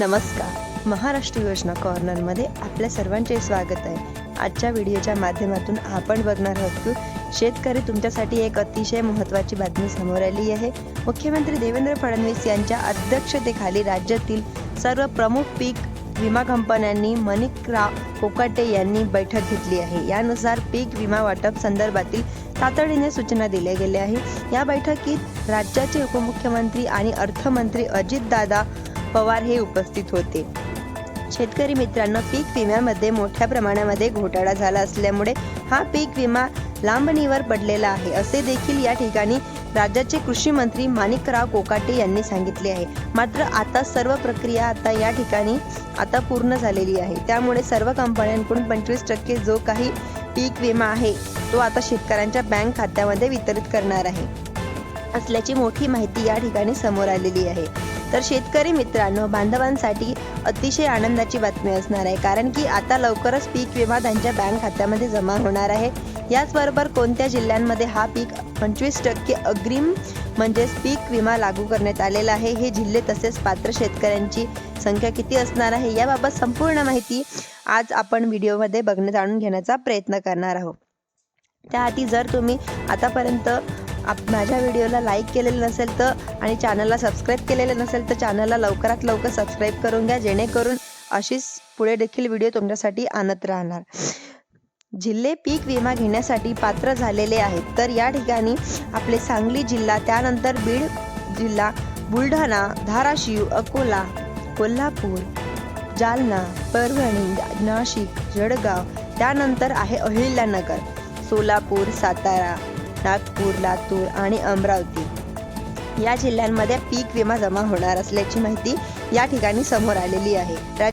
नमस्कार. महाराष्ट्र योजना कॉर्नरमध्ये आपल्या सर्वांचे स्वागत आहे. आजच्या व्हिडिओच्या माध्यमातून आपण बघणार आहोत की शेतकरी तुमच्यासाठी एक अतिशय महत्त्वाची बातमी समोर आली आहे. मुख्यमंत्री देवेंद्र फडणवीस यांच्या अध्यक्षतेखाली राज्यातील सर्व प्रमुख पीक विमा कंपन्यांनी मणिकराव कोकाटे यांनी बैठक घेतली आहे. यानुसार पीक विमा वाटप संदर्भातील तातडीने सूचना दिल्या गेल्या आहे या बैठकीत राज्याचे उपमुख्यमंत्री आणि अर्थमंत्री अजितदादा पवार हे उपस्थित होते. शेतकरी मित्रांनो पीक विम्यामध्ये मोठ्या प्रमाणामध्ये घोटाळा झाला असल्यामुळे हा पीक विमा लांबणीवर पडलेला आहे असे देखील या ठिकाणी राज्याचे कृषी मंत्री माणिकराव कोकाटे यांनी सांगितले आहे. मात्र आता सर्व प्रक्रिया आता या ठिकाणी आता पूर्ण झालेली आहे. त्यामुळे सर्व कंपन्यांकडून पंचवीस टक्के जो काही पीक विमा आहे तो आता शेतकऱ्यांच्या बँक खात्यामध्ये वितरित करणार आहे. असल्याची मोठी माहिती या ठिकाणी समोर आलेली आहे. तर शेतकरी मित्रांनो बांधवांसाठी अतिशय आनंदाची बातमी असणार आहे. कारण की आता लवकरच पीक विमा त्यांच्या बँक खात्यामध्ये जमा होणार आहे. याचबरोबर कोणत्या जिल्ह्यांमध्ये हा पीक पंचवीस टक्के अग्रिम म्हणजेच पीक विमा लागू करण्यात आलेला आहे हे जिल्हे तसेच पात्र शेतकऱ्यांची संख्या किती असणार आहे याबाबत संपूर्ण माहिती आज आपण व्हिडिओमध्ये बघणं जाणून घेण्याचा प्रयत्न करणार आहोत. त्याआधी जर तुम्ही आतापर्यंत आप माझ्या व्हिडिओला लाईक केलेलं नसेल तर आणि चॅनलला सबस्क्राईब केलेलं नसेल तर चॅनलला लवकरात लवकर सबस्क्राईब करून घ्या जेणेकरून अशीच पुढे देखील व्हिडिओ तुमच्यासाठी आणत राहणार. जिल्हे पीक विमा घेण्यासाठी पात्र झालेले आहेत. तर या ठिकाणी आपले सांगली जिल्हा त्यानंतर बीड जिल्हा बुलढाणा धाराशिव अकोला कोल्हापूर जालना परभणी नाशिक जळगाव त्यानंतर आहे अहिल्यानगर सोलापूर सातारा नागपूर लातूर आणि अमरावती. या जिल्ह्यांमध्ये पीक विमा जमा होणार असल्याची माहिती या ठिकाणी समोर आलेली आहे.